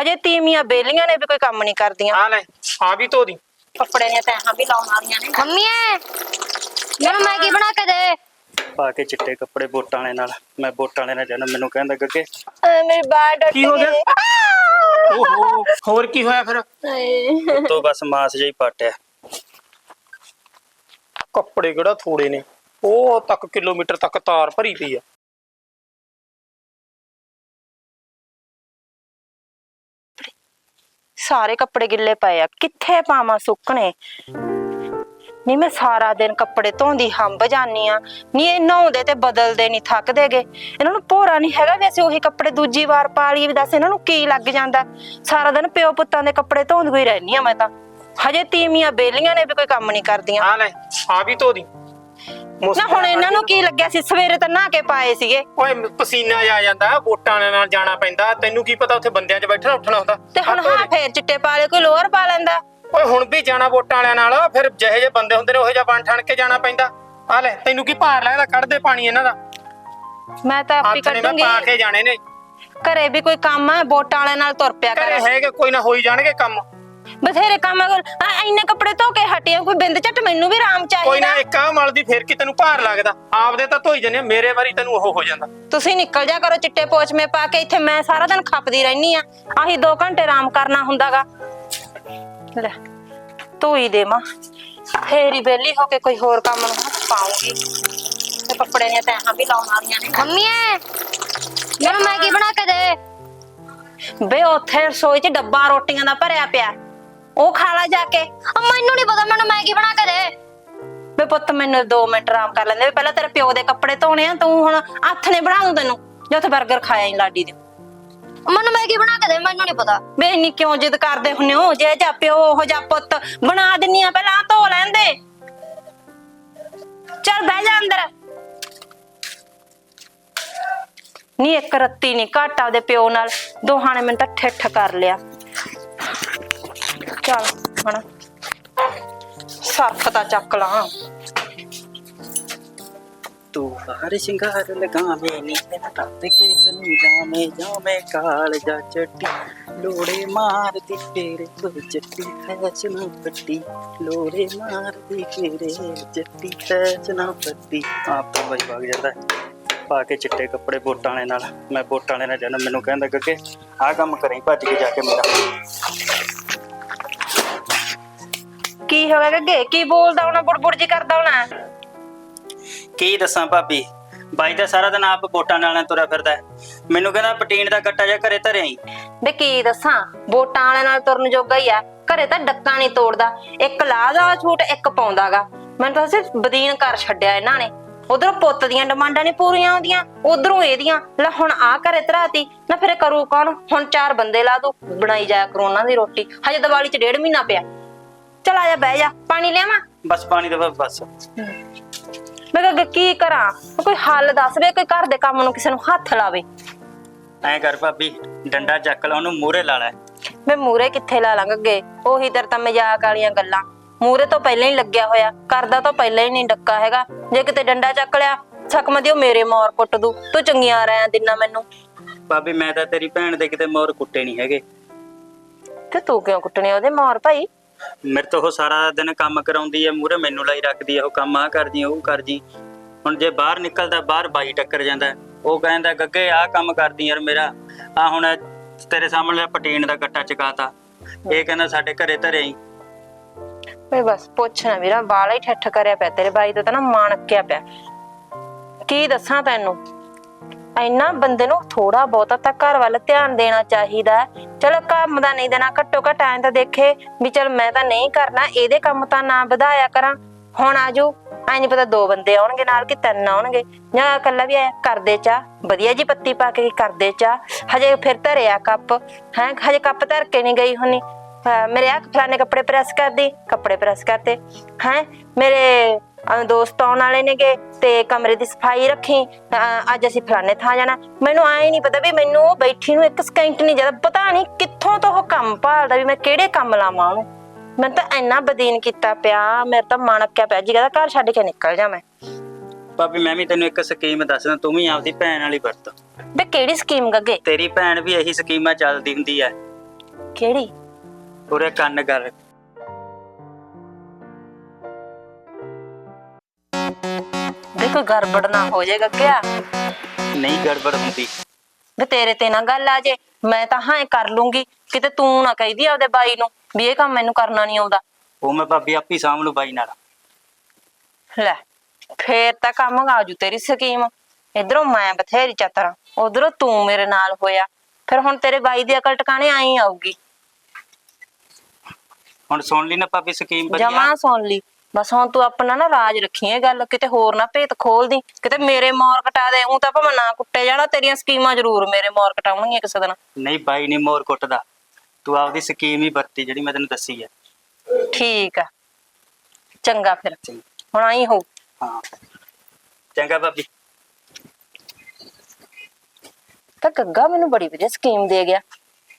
ਹਜੇ ਤੀਵੀਆਂ ਬੇਲੀਆਂ ਨੇ ਵੀ ਕੋਈ ਕੰਮ ਨਹੀਂ ਕਰਦੀਆਂ। ਆ ਲੈ ਆ ਵੀ ਧੋ ਦੀ। ਕੱਪੜੇ ਦੀਆਂ ਤੈਹਾਂ ਵੀ ਲਾਉਣ ਵਾਲੀਆਂ ਨੇ। ਮੰਮੀ ਐ ਮੈਨੂੰ ਮੈਗੀ ਬਣਾ ਕੇ ਦੇ। ਪਾ ਕੇ ਚਿੱਟੇ ਕੱਪੜੇ ਵੋਟਾਂ ਵਾਲੇ ਨਾਲ। ਮੈਂ ਵੋਟਾਂ ਵਾਲੇ ਨਾਲ ਜਾਣਾ ਮੈਨੂੰ ਕਹਿੰਦਾ ਗੱਗੇ। ਮੇਰੀ ਬਾਹ ਡੱਟ ਕੀ ਹੋ ਗਿਆ? ਓਹੋ ਹੋਰ ਕੀ ਹੋਇਆ ਫਿਰ? ਤੋਂ ਬਸ ਮਾਸ ਜਿਹਾ ਹੀ ਪਾਟਿਆ। ਕੱਪੜੇ ਕਿਹੜਾ ਥੋੜੇ ਨੇ। ਉਹ ਤੱਕ ਕਿਲੋਮੀਟਰ ਤੱਕ ਤਾਰ ਭਰੀ ਪਈ ਆ। ਸਾਰੇ ਕੱਪੜੇ ਗਿੱਲੇ ਪਏ ਆ। ਕਿੱਥੇ ਪਾਵਾਂ ਸੁੱਕਣੇ? ਨਹੀਂ ਮੈਂ ਸਾਰਾ ਦਿਨ ਕੱਪੜੇ ਧੋਂਦੀ ਹੰਬ ਜਾਨੀ ਆ। ਨਹੀਂ ਇਹ ਨਹਾਉਂਦੇ ਤੇ ਬਦਲਦੇ ਨਹੀਂ ਥੱਕਦੇਗੇ ਇਹਨਾਂ ਨੂੰ ਭੋਰਾ ਨਹੀਂ ਹੈਗਾ ਵੀ ਅਸੀਂ ਉਹੀ ਕੱਪੜੇ ਦੂਜੀ ਵਾਰ ਪਾ ਲਈਏ ਵੀ ਦੱਸ ਇਹਨਾਂ ਨੂੰ ਕੀ ਲੱਗ ਜਾਂਦਾ? ਸਾਰਾ ਦਿਨ ਪਿਓ ਪੁੱਤਾਂ ਦੇ ਕੱਪੜੇ ਧੋਂਦੀ ਹੋਈ ਰਹਿਨੀ ਆ ਮੈਂ ਤਾਂ। ਹਜੇ ਤੀਵੀਆਂ ਬੇਲੀਆਂ ਨੇ ਵੀ ਕੋਈ ਕੰਮ ਨਹੀਂ ਕਰਦੀਆਂ। ਆ ਲੈ, ਆ ਵੀ ਧੋ ਦੀ। ਨਾ ਹੁਣ ਇਹਨਾਂ ਨੂੰ ਕੀ ਲੱਗਿਆ ਸੀ? ਸਵੇਰੇ ਤਾਂ ਨਹਾ ਕੇ ਪਾਏ ਸੀਗੇ। ਓਏ ਪਸੀਨਾ ਆ ਜਾਂਦਾ ਵੋਟਾਂ ਨਾਲ ਜਾਣਾ ਪੈਂਦਾ ਤੈਨੂੰ ਕੀ ਪਤਾ ਉੱਥੇ ਬੰਦਿਆਂ 'ਚ ਬੈਠਣਾ ਉੱਠਣਾ ਹੁੰਦਾ। ਤੇ ਹੁਣ ਹਾਂ। ਫੇਰ ਚਿੱਟੇ ਪਾ ਲਏ ਕੋਈ ਲੋਅਰ ਪਾ ਲੈਂਦਾ। ਓਏ ਹੁਣ ਵੀ ਜਾਣਾ ਵੋਟਾਂ ਵਾਲਿਆਂ ਨਾਲ ਫਿਰ ਜਿਹੇ ਜਿਹੇ ਬੰਦੇ ਹੁੰਦੇ ਨੇ ਉਹੋ ਜਿਹਾ ਬਣ ਠਣ ਕੇ ਜਾਣਾ ਪੈਂਦਾ। ਆ ਲੈ ਤੈਨੂੰ ਕੀ ਭਾਰ ਲੱਗਦਾ? ਕੱਢ ਦੇ ਪਾਣੀ ਇਹਨਾਂ ਦਾ। ਮੈਂ ਤਾਂ ਆਪੀ ਨੇ ਮੈਂ ਕੱਢੂੰਗੀ। ਪਾ ਕੇ ਜਾਣੇ ਨੇ। ਘਰੇ ਵੀ ਕੋਈ ਕੰਮ ਹੈ ਵੋਟਾਂ ਵਾਲਿਆਂ ਨਾਲ ਤੁਰ ਪਿਆ ਘਰੇ ਕਰ। ਹੈਗੇ ਕੋਈ ਨਾ ਹੋਈ ਜਾਣਗੇ ਕੰਮ। ਬਥੇਰੇ ਕੰਮ ਆ ਇੰਨੇ ਕੱਪੜੇ ਧੋ ਕੇ ਹਟਿਆ ਕੋਈ ਬਿੰਦ ਝੱਟ ਮੈਨੂੰ ਵੀ ਆਰਾਮ ਕੋਈ ਨਾ ਚਾਹੀਦਾ ਇੱਕ ਆ ਮਲਦੀ ਫੇਰ ਕੀ ਤੈਨੂੰ ਭਾਰ ਲੱਗਦਾ। ਆਪਦੇ ਤਾਂ ਧੋਈ ਜੰਨੇ ਮੇਰੇ ਵਾਰੀ ਤੈਨੂੰ ਉਹ ਹੋ ਜਾਂਦਾ। ਤੁਸੀਂ ਨਿਕਲ ਜਾ ਕਰੋ ਚਿੱਟੇ ਪੋਚਮੇ ਪਾ ਕੇ ਇੱਥੇ ਮੈਂ ਸਾਰਾ ਦਿਨ ਖੱਪਦੀ ਰਹਿਨੀ ਆ। ਆਹੀ 2 ਘੰਟੇ ਆਰਾਮ ਕਰਨਾ ਹੁੰਦਾਗਾ। ਲੈ ਧੋਈ ਦੇ ਮਾਂ। ਫੇਰ ਹੀ ਵਿਹਲੀ ਹੋ ਕੇ ਕੋਈ ਹੋਰ ਕੰਮ ਨੂੰ ਹੱਥ ਪਾਉਂਗੀ। ਤੇ ਕੱਪੜੇ ਦੀਆਂ ਤੈਹਾਂ ਵੀ ਲਾਉਣ ਵਾਲੀਆਂ ਨੇ। ਮੰਮੀ ਐ ਮੈਨੂੰ ਮੈਗੀ ਬਣਾ ਕੇ ਦੇ। ਬੇ ਉੱਥੇ ਰਸੋਈ 'ਚ ਡੱਬਾ ਰੋਟੀਆਂ ਦਾ ਭਰਿਆ ਪਿਆ। ਉਹ ਖਾ ਲਾ ਜਾ ਕੇ। ਆ ਮੈਨੂੰ ਨਹੀਂ ਪਤਾ ਮੈਨੂੰ ਮੈਗੀ ਬਣਾ ਕੇ ਦੇ। ਬੇ ਪੁੱਤ ਮੈਨੂੰ 2 ਮਿੰਟ ਆਰਾਮ ਕਰ ਲੈਂਦੇ। ਵੀ ਪਹਿਲਾਂ ਤੇਰੇ ਪਿਓ ਦੇ ਕੱਪੜੇ ਧੋਣੇ ਆ ਤੂੰ ਹੁਣ ਹੱਥ ਨੇ ਬਣਾ ਦੂੰ ਤੈਨੂੰ ਜੇ ਉੱਥੇ 버ਗਰ ਖਾਇਆ ਹੀ ਲਾਡੀ ਦੇ। ਮੈਨੂੰ ਮੈਗੀ ਬਣਾ ਕੇ ਦੇ ਮੈਨੂੰ ਨਹੀਂ ਪਤਾ। ਬੇ ਇੰਨੀ ਕਿਉਂ ਜਿੱਦ ਕਰਦੇ ਹੁੰਨੇ ਹੋ? ਜੇ ਜਾ ਪਿਓ ਉਹ ਜਾ ਪੁੱਤ ਬਣਾ ਦਿੰਨੀ ਆ ਪਹਿਲਾਂ ਆਹ ਧੋ ਲੈਂਦੇ। ਚੱਲ ਬਹਿ ਜਾ ਅੰਦਰ। ਨੀ ਇੱਕ ਰੱਤੀ ਨਹੀਂ ਘੱਟ ਆਪਦੇ ਪਿਓ ਨਾਲ। ਦੋਹਾਂ ਨੇ ਮੈਨੂੰ ਤਾਂ ਠਿੱਠ ਕਰ ਲਿਆ। ਚੱਲ, ਹੁਣ। ਸਰਫ ਤਾਂ ਚੱਕ ਲਾਂ। ਤੂੰ ਹਰ ਸ਼ਿੰਗਾਰ ਲਗਾਵੇਂ ਨੀ ਤੈਨੂੰ ਟੱਪ ਕੇ ਤੈਨੂੰ ਜਾਵੇਂ ਜਾਵੇਂ ਕਾਲ ਜਾ ਚੱਟੀ। ਲੋੜੇ ਮਾਰਦੀ ਤੇਰੇ ਦੋ ਚੱਟੀ, ਫੈਸ਼ਨ ਪੱਟੀ। ਲੋੜੇ ਮਾਰਦੀ ਤੇਰੇ ਚੱਟੀ, ਫੈਸ਼ਨ ਪੱਟੀ। ਆਪ ਤਾਂ ਬਾਈ ਵਗ ਜਾਂਦਾ। ਪਾ ਕੇ ਚਿੱਟੇ ਕੱਪੜੇ ਵੋਟਾਂ ਵਾਲੇ ਨਾਲ। ਮੈਂ ਵੋਟਾਂ ਵਾਲੇ ਨਾਲ ਜਾਣਾ, ਮੈਨੂੰ ਕਹਿੰਦਾ, ਗੱਗੇ, ਆਹ ਕੰਮ ਕਰੀ, ਭੱਜ ਕੇ ਜਾ ਕੇ ਮੇਰਾ। ਕੀ ਹੋ ਗਿਆ ਗੱਗੇ? ਕੀ ਬੋਲਦਾ ਹੋਣਾ ਬੁੜਬੁੜ ਜੀ ਕਰਦਾ ਹੋਣਾ? ਕੀ ਦੱਸਾਂ ਭਾਬੀ? ਬਾਈ ਤਾਂ ਸਾਰਾ ਦਿਨ ਆਪ ਵੋਟਾਂ ਨਾਲ ਤੁਰਿਆ ਫਿਰਦਾ ਹੈ। ਮੈਨੂੰ ਕਹਿੰਦਾ ਪਟੀਨ ਦਾ ਕੱਟਾ ਜਾ ਘਰੇ ਧਰਿਆ ਹੀ ਵੇ ਕੀ ਦੱਸਾਂ? ਵੋਟਾਂ ਵਾਲੇ ਨਾਲ ਤੁਰਨ ਜੋਗਾ ਹੀ ਆ। ਘਰੇ ਤਾਂ ਡੱਕਾ ਨਹੀਂ ਤੋੜਦਾ। ਇੱਕ ਲਾਦਾ ਛੂਟ ਇੱਕ ਪਾਉਂਦਾਗਾ। ਮੈਨੂੰ ਤਾਂ ਸਿਰਫ ਬਦੀਨ ਕਰ ਛੱਡਿਆ ਇਹਨਾਂ ਨੇ। ਉਧਰੋਂ ਪੁੱਤ ਦੀਆਂ ਡਿਮਾਂਡਾਂ ਨਹੀਂ ਪੂਰੀਆਂ ਆਉਂਦੀਆਂ ਉਧਰੋਂ ਇਹਦੀਆਂ ਲੈ ਹੁਣ ਆ ਘਰੇ ਧਰਾਤੀ। ਨਾ ਫਿਰ ਕਰੂ ਕੌਣ? ਹੁਣ ਚਾਰ ਬੰਦੇ ਲਾ ਦੂ ਬਣਾਈ ਜਾਇਆ ਕਰੋ ਉਹਨਾਂ ਦੀ ਰੋਟੀ। ਹਜੇ ਦੀਵਾਲੀ ਚ ਡੇਢ ਮਹੀਨਾ ਪਿਆ। ਚਲ ਆ ਜਾ ਬਹਿ ਜਾ। ਪਾਣੀ ਲਿਆਵਾਂ? ਬਸ ਪਾਣੀ ਦਾ ਬਸ। ਮੈਂ ਕਿਹਾ ਅੱਗੇ ਕੀ ਕਰਾਂ? ਕੋਈ ਹੱਲ ਦੱਸ ਵੇ ਕੋਈ ਘਰ ਦੇ ਕੰਮ ਨੂੰ ਕਿਸੇ ਨੂੰ ਹੱਥ ਲਾਵੇ। ਐਂ ਕਰ ਭਾਬੀ ਡੰਡਾ ਚੱਕ ਲਾ ਉਹਨੂੰ ਮੂਹਰੇ ਲਾ ਲੈ। ਮੈਂ ਮੂਰੇ ਕਿੱਥੇ ਲਾ ਲਾਂਗਾ ਅੱਗੇ? ਉਹੀ ਤੇਰੇ ਤਾਂ ਮਜ਼ਾਕ ਵਾਲੀਆਂ ਗੱਲਾਂ। ਮੂਰੇ ਤੋਂ ਪਹਿਲਾਂ ਹੀ ਲੱਗਿਆ ਹੋਇਆ। ਕਰਦਾ ਤਾਂ ਪਹਿਲਾਂ ਹੀ ਨਹੀਂ ਡੱਕਾ ਹੈਗਾ। ਜੇ ਕਿਤੇ ਡੰਡਾ ਚੱਕ ਲਿਆ ਸਕਮ ਦਿਓ ਮੇਰੇ ਮੋਰ ਕੁੱਟ ਦੂ। ਤੂੰ ਚੰਗੀਆਂ ਰਹਿ ਦਿਨਾ ਮੈਨੂੰ। ਭਾਬੀ ਮੈਂ ਤਾਂ ਤੇਰੀ ਭੈਣ ਦੇ ਕਿਤੇ ਮੋਰ ਕੁੱਟੇ ਨਹੀਂ ਹੈਗੇ। ਤੇ ਤੂੰ ਕਿਉਂ ਕੁੱਟਣੇ ਉਹਦੇ ਮੋਰ ਭਾਈ? ਮੇਰੇ ਤੋਂ ਉਹ ਸਾਰਾ ਦਿਨ ਕੰਮ ਕਰਾਉਂਦੀ ਹੈ, ਮੂਹਰੇ ਮੈਨੂੰ ਲਾਈ ਰੱਖਦੀ ਹੈ, ਉਹ ਕੰਮ ਆ ਕਰਦੀ ਉਹ ਕਰਦੀ। ਹੁਣ ਜੇ ਬਾਹਰ ਨਿਕਲਦਾ, ਬਾਹਰ ਬਾਈ ਟੱਕਰ ਜਾਂਦਾ ਉਹ ਕਹਿੰਦਾ, ਗੱਗੇ, ਆਹ ਕੰਮ ਕਰਦੀ ਯਾਰ ਮੇਰਾ। ਆ ਹੁਣ ਤੇਰੇ ਸਾਹਮਣੇ ਪਟੀਨ ਦਾ ਕੱਟਾ ਚਕਾਤਾ। ਇਹ ਕਹਿੰਦਾ, ਸਾਡੇ ਘਰੇ ਧਰੇ ਹੀ ਵੇ ਬਸ ਪੁੱਛ ਨਾ ਵੀਰਾ, ਵਾਲਾ ਹੀ ਠੱਠ ਕਰਿਆ ਪਿਆ ਤੇਰੇ ਬਾਈ ਦਾ ਤਾਂ ਨਾ ਮਾਣਕਿਆ ਪਿਆ। ਕੀ ਦੱਸਾਂ ਤੈਨੂੰ? ਇੰਨਾ ਬੰਦੇ ਨੂੰ ਥੋੜਾ ਬਹੁਤਾ ਤਾਂ ਘਰ ਵੱਲ ਧਿਆਨ ਦੇਣਾ ਚਾਹੀਦਾ ਹੈ। ਚਲੋ ਕੰਮ ਦਾ ਨਹੀਂ ਦੇਣਾ, ਘੱਟੋ ਘੱਟ ਐਂ ਤਾਂ ਦੇਖੇ ਵੀ ਚਲ ਮੈਂ ਤਾਂ ਨਹੀਂ ਕਰਨਾ, ਇਹਦੇ ਕੰਮ ਤਾਂ ਨਾ ਵਧਾਇਆ ਕਰਾਂ। ਹੁਣ ਆਜੋ ਐ ਨਹੀਂ ਪਤਾ ਦੋ ਬੰਦੇ ਆਉਣਗੇ ਨਾਲ ਕਿ ਤਿੰਨ ਆਉਣਗੇ। ਜਾਂ ਇਕੱਲਾ ਵੀ ਆਇਆ ਕਰਦੇ ਚਾ ਵਧੀਆ ਜੀ ਪੱਤੀ ਪਾ ਕੇ ਕਰਦੇ ਚਾ ਹਜੇ ਫਿਰ ਧਰਿਆ ਕੱਪ, ਹੈ, ਹਜੇ ਕੱਪ ਧਰ ਕੇ ਨਹੀਂ ਗਈ ਹੁੰਨੀ ਮੇਰੇ ਆ ਫਲਾਣੇ ਕੱਪੜੇ ਪ੍ਰੈਸ ਕਰਦੀ, ਕੱਪੜੇ ਪ੍ਰੈਸ ਕਰਤੇ। ਹੈ, ਮੇਰੇ ਅਹ, ਦੋਸਤ ਆਉਣ ਵਾਲੇ ਨੇਗੇ ਤੇ ਕਮਰੇ ਦੀ ਸਫ਼ਾਈ ਰੱਖੀ। ਅਹ, ਅੱਜ ਅਸੀਂ ਫਲਾਣੇ ਥਾਂ ਜਾਣਾ। ਮੈਨੂੰ ਆਏ ਨਹੀਂ ਪਤਾ ਵੀ ਮੈਨੂੰ ਉਹ ਬੈਠੀ ਨੂੰ ਇੱਕ ਸਕਿੰਟ ਨਹੀਂ ਜ਼ਿਆਦਾ ਪਤਾ ਨਹੀਂ ਕਿੱਥੋਂ ਤੋਂ ਉਹ ਕੰਮ ਭਾਲਦਾ ਵੀ ਮੈਂ ਕਿਹੜੇ ਕੰਮ ਲਾਵਾਂ ਉਹਨੂੰ। ਮੈਂ ਤਾਂ ਇੰਨਾ ਬਦੀਨ ਕੀਤਾ ਪਿਆ ਮੇਰੇ ਤਾਂ ਮਨ ਅੱਕਿਆ ਪਿਆ ਜੀ ਕਹਿੰਦਾ ਘਰ ਛੱਡ ਕੇ ਨਿਕਲ ਜਾ ਮੈਂ। ਭਾਬੀ ਮੈਂ ਵੀ ਤੈਨੂੰ ਇੱਕ ਸਕੀਮ ਦੱਸਦਾ ਤੂੰ ਵੀ ਆਪਦੀ ਭੈਣ ਵਾਲੀ ਵਰਤ। ਬੇ ਕਿਹੜੀ ਸਕੀਮ ਗੱਗੇ? ਤੇਰੀ ਭੈਣ ਵੀ ਇਹੀ ਸਕੀਮਾਂ ਚੱਲਦੀ ਹੁੰਦੀ ਹੈ ਕਿਹੜੀ? ਉਰੇ ਕੰਨ ਕਰ। ਦੇਖੋ ਗੜਬੜ ਨਾ ਹੋ ਜਾਏਗਾ ਕਿਆ? ਨਹੀਂ ਗੜਬੜ ਹੁੰਦੀ। ਵੀ ਤੇਰੇ ਤੇ ਨਾ ਗੱਲ ਆ ਜੇ ਮੈਂ ਤਾਂ ਹਾਂ ਕਰ ਲੂੰਗੀ। ਕਿਤੇ ਤੂੰ ਨਾ ਕਹਿਦੀ ਆਪਦੇ ਬਾਈ ਨੂੰ ਵੀ ਇਹ ਕੰਮ ਮੈਨੂੰ ਕਰਨਾ ਨਹੀਂ ਆਉਂਦਾ। ਉਹ ਮੈਂ ਭਾਬੀ ਆਪੀ ਸਾਂਭ ਲੂ ਬਾਈ ਨਾਲ। ਲੈ ਫੇਰ ਤਾਂ ਕੰਮ ਆਜੂ ਤੇਰੀ ਸਕੀਮ। ਇਧਰੋਂ ਮੈਂ ਬਥੇਰੀ ਚਤਰਾ ਉਧਰੋਂ ਤੂੰ ਮੇਰੇ ਨਾਲ ਹੋਇਆ। ਫਿਰ ਹੁਣ ਤੇਰੇ ਬਾਈ ਦੀ ਅਕਲ ਟਿਕਾਣੇ ਆਈ ਆਊਗੀ। ਹੁਣ ਸੁਣ ਲਈ ਨਾ ਭਾਬੀ ਸਕੀਮ ਵਧੀਆ? ਜਮਾ ਸੁਣ ਲਈ। ਬਸ ਹੁਣ ਤੂੰ ਆਪਣਾ ਨਾ ਰਾਜ ਰੱਖੀ ਇਹ ਗੱਲ ਕਿਤੇ ਹੋਰ ਨਾ ਭੇਤ ਖੋਲਦੀ ਕਿਤੇ ਮੇਰੇ ਮੋਰ ਕਟਾ ਦੇ ਉਹ ਤਾਂ ਭਾਵੇਂ ਨਾ ਕੁੱਟੇ ਜਾਣਾ ਤੇਰੀਆਂ ਸਕੀਮਾਂ ਜ਼ਰੂਰ ਮੇਰੇ ਮੋਰ ਕਟਾਉਣਗੀਆਂ ਕਿਸੇ ਦਿਨ। ਨਹੀਂ ਬਾਈ ਨਹੀਂ ਮੋਰ ਕੁੱਟਦਾ ਤੂੰ ਆਪਦੀ ਸਕੀਮ ਹੀ ਵਰਤੀ ਜਿਹੜੀ ਮੈਂ ਤੈਨੂੰ ਦੱਸੀ ਹੈ ਠੀਕ ਆ। ਚੰਗਾ ਫਿਰ। ਹੁਣ ਆਈ ਹੋ। ਹਾਂ। ਚੰਗਾ ਭਾਬੀ। ਤਾਂ ਗੱਗਾ ਮੈਨੂੰ ਬੜੀ ਵਧੀਆ ਸਕੀਮ ਦੇ ਗਿਆ।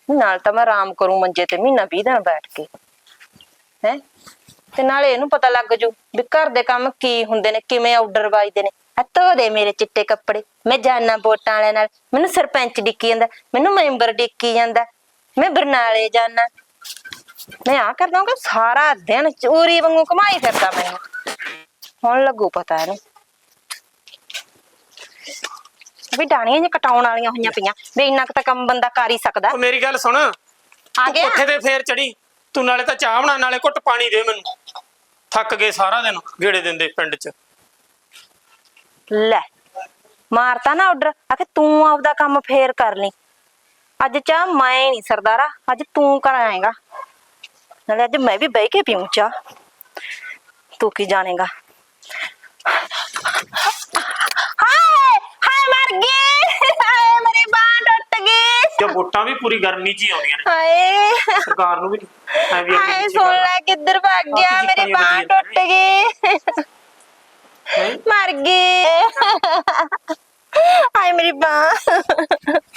ਨਾਲ ਤਾਂ ਮੈਂ ਆਰਾਮ ਕਰੂੰ ਮੰਜੇ ਤੇ ਮਹੀਨਾ 20 ਦਿਨ ਬੈਠ ਕੇ। ਹੈ? ਤੇ ਨਾਲੇ ਇਹਨੂੰ ਪਤਾ ਲੱਗ ਜੂ ਵੀ ਘਰ ਦੇ ਕੰਮ ਕੀ ਹੁੰਦੇ ਨੇ ਕਿਵੇਂ ਆਰਡਰ ਵੱਜਦੇ ਨੇ। ਧੋ ਦੇ ਮੇਰੇ ਚਿੱਟੇ ਕੱਪੜੇ ਮੈਂ ਜਾਨਾ ਵੋਟਾਂ ਵਾਲਿਆਂ ਨਾਲ ਮੈਨੂੰ ਸਰਪੰਚ ਡਿੱਕੀ ਜਾਂਦਾ ਮੈਨੂੰ ਮੈਂਬਰ ਡਿੱਕੀ ਜਾਂਦਾ ਮੈਂ ਬਰਨਾਲੇ ਜਾਨਾ। ਮੈਂ ਆ ਕਰ ਦਊਂਗਾ ਸਾਰਾ ਦਿਨ ਚੋਰੀ ਵਾਂਗੂ ਕਮਾਈ ਫਿਰਦਾ ਮੈਨੂੰ। ਹੁਣ ਲੱਗੂ ਪਤਾ ਇਹਨੂੰ। ਵੀ ਡਾਣੀਆਂ ਜਿਹੀਆਂ ਕਟਾਉਣ ਵਾਲੀਆਂ ਹੋਈਆਂ ਪਈਆਂ ਵੀ ਇੰਨਾ ਕੁ ਤਾਂ ਕੰਮ ਬੰਦਾ ਕਰ ਹੀ ਸਕਦਾ। ਉਹ ਮੇਰੀ ਗੱਲ ਸੁਣ। ਆ ਤੂੰ ਗਿਆ। ਕੋਠੇ ਤੇ ਫੇਰ ਚੜੀ। ਤੂੰ ਨਾਲੇ ਤਾਂ ਚਾਹ ਬਣਾ ਨਾਲੇ ਘੁੱਟ ਪਾਣੀ ਦੇ ਮੈਨੂੰ। ਥੱਕ ਗਏ ਸਾਰਾ ਦਿਨ ਗੇੜੇ ਦਿੰਦੇ ਪਿੰਡ 'ਚ। ਲੈ, ਮਾਰਤਾ ਨਾ ਆਰਡਰ ਆ ਤੂੰ ਆਪਦਾ ਕੰਮ ਫੇਰ ਕਰ ਲਈ। ਅੱਜ ਚਾਹ ਮੈਂ ਨਹੀਂ ਸਰਦਾਰਾ, ਅੱਜ ਤੂੰ ਕਰਾਏਗਾ ਨਾਲੇ ਅੱਜ ਮੈਂ ਵੀ ਬਹਿ ਕੇ ਪੀਉਂ ਚਾਹ। ਤੂੰ ਕੀ ਜਾਣੇਗਾ? ਹਾਏ ਹਾਏ ਮਰ ਗਈ! ਜੇ ਵੋਟਾਂ ਵੀ ਪੂਰੀ ਗਰਮੀ 'ਚ ਹੀ ਆਉਂਦੀਆਂ ਨੇ। ਹਾਏ। ਸਰਕਾਰ ਨੂੰ ਵੀ ਐ ਵੀ ਅੱਗੇ ਹਾਏ ਪਿੱਛੇ ਸੁਣ। ਲੈ ਕਿੱਧਰ ਭੱਗ ਗਿਆ ਮੇਰੀ ਬਾਂਹ ਟੁੱਟ ਗਈ ਹੈਂ? ਮਰ ਗਈ ਹਾਏ ਮੇਰੀ ਬਾਂਹ।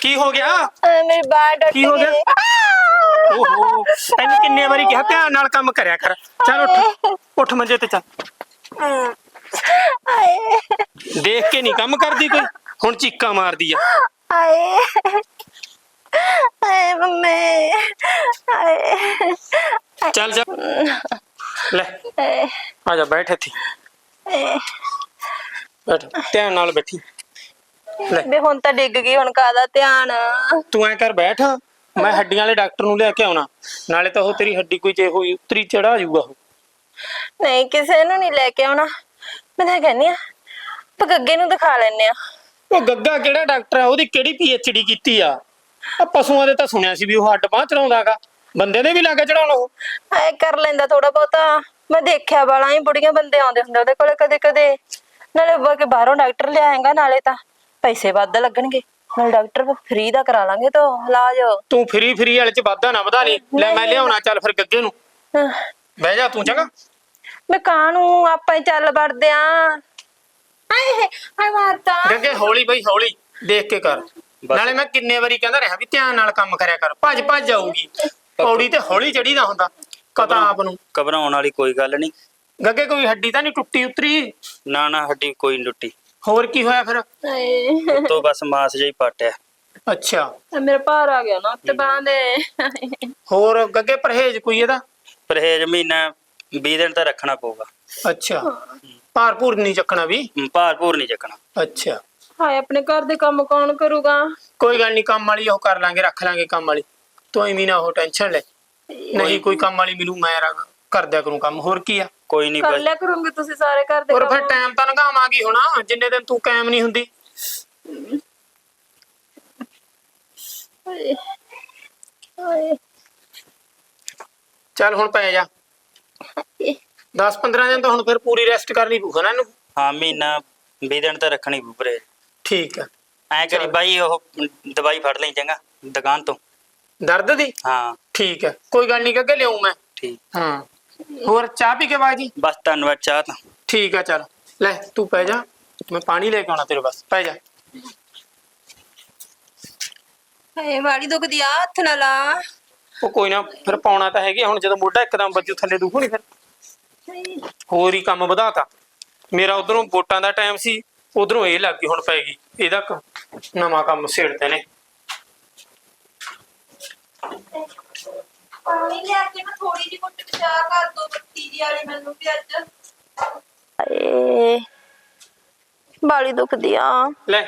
ਕੀ ਹੋ ਗਿਆ? ਹਾਏ ਮੇਰੀ ਬਾਂਹ ਟੁੱਟ ਕੀ ਹੋ ਗਿਆ? ਗਈ। ਆਹ! ਓਹੋ ਤੈਨੂੰ ਕਿੰਨੇ ਵਾਰੀ ਕਿਹਾ ਧਿਆਨ ਨਾਲ ਕੰਮ ਕਰਿਆ ਕਰ। ਚੱਲ ਉੱਠ ਉੱਠ ਮੰਜੇ ਤੇ ਚੱਲ। ਹਾਏ। ਦੇਖ ਕੇ ਨਹੀਂ ਕੰਮ ਕਰਦੀ ਕੋਈ। ਹੁਣ ਚੀਕਾਂ ਮਾਰਦੀ ਆ। ਹਾਏ। ਹਾਏ ਮੰਮੀ ਹਾਏ। ਚੱਲ ਜਾ। ਲੈ ਹਾਏ ਆ ਜਾ ਬੈਠ ਇੱਥੇ। ਬੈਠ ਧਿਆਨ ਨਾਲ ਬੈਠੀ। ਲੈ। ਬੇ ਹੁਣ ਤਾਂ ਡਿੱਗ ਗਈ ਹੁਣ ਕਾਦਾ ਧਿਆਨ? ਤੂੰ ਐ ਕਰ ਬੈਠ ਮੈਂ ਹੱਡੀਆਂ ਵਾਲੇ ਡਾਕਟਰ ਨੂੰ ਲੈ ਕੇ ਆਉਣਾ। ਨਾਲੇ ਤਾਂ ਉਹ ਤੇਰੀ ਹੱਡੀ ਕੋਈ ਜੇ ਹੋਈ ਉਤਰੀ ਚੜਾ ਜਾਊਗਾ ਉਹ। ਨਹੀਂ ਕਿਸੇ ਨੂੰ ਨਹੀਂ ਲੈ ਕੇ ਆਉਣਾ। ਮੈਂ ਤਾਂ ਕਹਿੰਨੀ ਆ ਪਗੱਗੇ ਨੂੰ ਦਿਖਾ ਲੈਨੇ ਆ। ਉਹ ਗੱਗਾ ਕਿਹੜਾ ਡਾਕਟਰ ਆ? ਉਹਦੀ ਕਿਹੜੀ ਡੀ ਕੀਤੀ ਆ? ਆ ਪਸ਼ੂਆਂ ਦੇ ਤਾਂ ਸੁਣਿਆ ਸੀ ਵੀ ਉਹ ਹੱਡ ਬਾਹ ਚੜਾਉਂਦਾਗਾ। ਬੰਦੇ ਦੇ ਵੀ ਲਾਗੇ ਚੜਾਉਣ ਉਹ ਐ ਕਰ ਲੈਂਦਾ ਥੋੜਾ ਬਹੁਤਾ। ਮੈਂ ਦੇਖਿਆ ਵਾਲਾ ਹੀ ਬੁੜੀਆਂ ਬੰਦੇ ਆਉਂਦੇ ਹੁੰਦੇ ਉਹਦੇ ਕੋਲੇ ਕਦੇ ਕਦੇ। ਨਾਲੇ ਉਹ ਕੇ ਬਾਹਰੋਂ ਡਾਕਟਰ ਲਿਆਏਗਾ ਨਾਲੇ ਤਾਂ। ਪੈਸੇ ਵੱਧ ਲੱਗਣਗੇ। ਨਾਲ ਡਾਕਟਰ ਫ੍ਰੀ ਦਾ ਕਰਾ ਲਾਂਗੇ ਤਾਂ ਇਲਾਜ। ਤੂੰ ਫਰੀ ਫਰੀ ਵਾਲੇ ਚ ਵਾਧਾ ਨਾ ਵਧਾ ਲਈ। ਲੈ ਮੈਂ ਲਿਆਉਣਾ ਚੱਲ ਫਿਰ ਗੱਗੇ ਨੂੰ। ਅਹ, ਬਹਿ ਜਾ ਤੂੰ ਚੰਗਾ। ਮੈਂ ਕਾਹਨੂੰ ਆਪਾਂ ਹੀ ਚੱਲ ਵੜਦੇ ਆ। ਹਾਏ ਹਾਏ ਮਾਰਤਾ ਗੱਗੇ ਹੌਲੀ ਬਈ ਹੌਲੀ। ਦੇਖ ਕੇ ਕਰ। ਨਾਲੇ ਮੈਂ ਕਿੰਨੇ ਵਾਰੀ ਕਹਿੰਦਾ ਰਿਹਾ ਵੀ ਧਿਆਨ ਨਾਲ ਕੰਮ ਕਰਿਆ ਕਰ ਭੱਜ ਭੱਜ ਜਾਊਗੀ। ਪੌੜੀ ਤੇ ਹੌਲੀ ਚੜੀ ਦਾ ਹੁੰਦਾ ਕਤਾ ਆਪ ਨੂੰ। ਘਬਰਾਉਣ ਵਾਲੀ ਕੋਈ ਗੱਲ ਨਹੀਂ। ਗੱਗੇ ਕੋਈ ਹੱਡੀ ਤਾਂ ਨਹੀਂ ਟੁੱਟੀ ਉਤਰੀ? ਨਾ ਨਾ ਹੱਡੀ ਕੋਈ ਨੀ ਟੁੱਟੀ। ਹੋਰ ਕੀ ਹੋਇਆ ਫਿਰ? ਹਾਏ। ਤੋਂ ਬਸ ਮਾਸ ਜਿਹਾ ਹੀ ਪਾਟਿਆ। ਅੱਛਾ। ਮੇਰਾ ਭਾਰ ਆ ਗਿਆ ਨਾ ਉੱਤੇ ਬਾਹਾਂ ਦੇ। ਹੋਰ ਗੱਗੇ ਪਰਹੇਜ ਕੋਈ ਇਹਦਾ? ਪਰਹੇਜ ਮਹੀਨਾ 20 ਦਿਨ ਤਾਂ ਰੱਖਣਾ ਪਊਗਾ। ਅੱਛਾ। ਭਾਰਪੂਰ ਨਹੀਂ ਚੱਕਣਾ ਵੀ? ਭਾਰ ਭੂਰ ਨਹੀਂ ਚੱਕਣਾ। ਅੱਛਾ। ਹਾਏ ਆਪਣੇ ਘਰ ਦੇ ਕੰਮ ਕੌਣ ਕਰੂਗਾ? ਕੋਈ ਗੱਲ ਨਹੀਂ ਕੰਮ ਵਾਲੀ ਉਹ ਕਰ ਲਾਂਗੇ ਰੱਖ ਲਾਂਗੇ ਕੰਮ ਵਾਲੀ। ਤੂੰ ਐਵੇਂ ਨਾ ਉਹ ਟੈਨਸ਼ਨ ਲੈ। ਨਹੀਂ ਕੋਈ ਕੰਮ ਵਾਲੀ ਮਿਲੂ ਮੈਂ ਰਾ- ਕਰ ਦਿਆ ਕਰੂੰ ਕੰਮ। ਹੋਰ ਕੀ ਆ? ਕੋਈ ਨਹੀਂ ਕਰ ਬਾਈ ਲਿਆ ਕਰੋਗੇ ਤੁਸੀਂ ਸਾਰੇ ਘਰ ਦੇ ਹੋਰ ਫਿਰ ਕੰਮ ਟਾਈਮ ਤਾਂ ਲੰਘਾਵਾਂਗੀ ਹੁਣ ਜਿੰਨੇ ਦਿਨ ਤੂੰ ਕਾਇਮ ਨਹੀਂ ਹੁੰਦੀ। ਹਾਏ ਹਾਏ। ਚੱਲ ਹੁਣ ਪੈ ਜਾ। 10 15 ਦਿਨ ਤਾਂ ਹੁਣ ਫਿਰ ਪੂਰੀ ਰੈਸਟ ਕਰਨੀ ਪਊਗਾ ਨਾ ਇਹਨੂੰ। ਹਾਂ ਮਹੀਨਾ 20 ਦਿਨ ਤਾਂ ਰੱਖਣੀ ਪਰਹੇਜ ਠੀਕ ਆ। ਐ ਕਰੀ ਬਾਈ ਉਹ ਦਵਾਈ ਫੜ ਲਈ ਚੰਗਾ ਦੁਕਾਨ ਤੋਂ। ਦਰਦ ਦੀ? ਹਾਂ। ਠੀਕ ਹੈ ਕੋਈ ਗੱਲ ਨਹੀਂ ਕਿ ਲਿਆਉਂ ਮੈਂ। ਠੀਕ। ਹਾਂ। ਹੋਰ ਚਾਹ ਪੀ ਕੇ ਬਾਜੀ ਬਸ ਧੰਨਵਾਦ ਚਾਹ ਤਾਂ। ਠੀਕ ਆ ਚੱਲ। ਲੈ ਤੂੰ ਪੈ ਜਾ। ਮੈਂ ਪਾਣੀ ਲੈ ਕੇ ਆਉਣਾ ਤੇਰੇ ਬਸ ਪੈ ਜਾ। ਹਾਏ ਵਾਲੀ ਦੁਖਦੀ ਆ ਹੱਥ ਨਾਲ ਲਾ। ਉਹ ਕੋਈ ਨਾ ਫਿਰ ਪਾਉਣਾ ਤਾਂ ਹੈਗੀ ਆ, ਹੁਣ ਜਦੋਂ ਮੋਢਾ ਇੱਕਦਮ ਵੱਜੂ ਥੱਲੇ ਦੁਖੂ ਨਹੀਂ ਫਿਰ। ਹੋਰ ਹੀ ਕੰਮ ਵਧਾਤਾ। ਮੇਰਾ ਉਧਰੋਂ ਵੋਟਾਂ ਦਾ ਟਾਈਮ ਸੀ। ਉਧਰੋਂ ਇਹ ਲੱਗ ਗਈ ਹੁਣ ਪੈ ਗਈ। ਇਹਦਾ ਨਵਾਂ ਕੰਮ ਛੇੜਦੇ ਨੇ। ਪਾਣੀ ਲਿਆ ਕੇ ਨਾ ਥੋੜੀ ਜਿਹੀ ਕੁੱਟ ਚਾਹ ਕਰ ਦੋ ਬੱਤੀ ਦੀ ਵਾਲੀ ਮੈਨੂੰ ਵੀ ਅੱਜ। ਏ ਬਾਲੀ ਦੁਖਦੀ ਆ। ਲੈ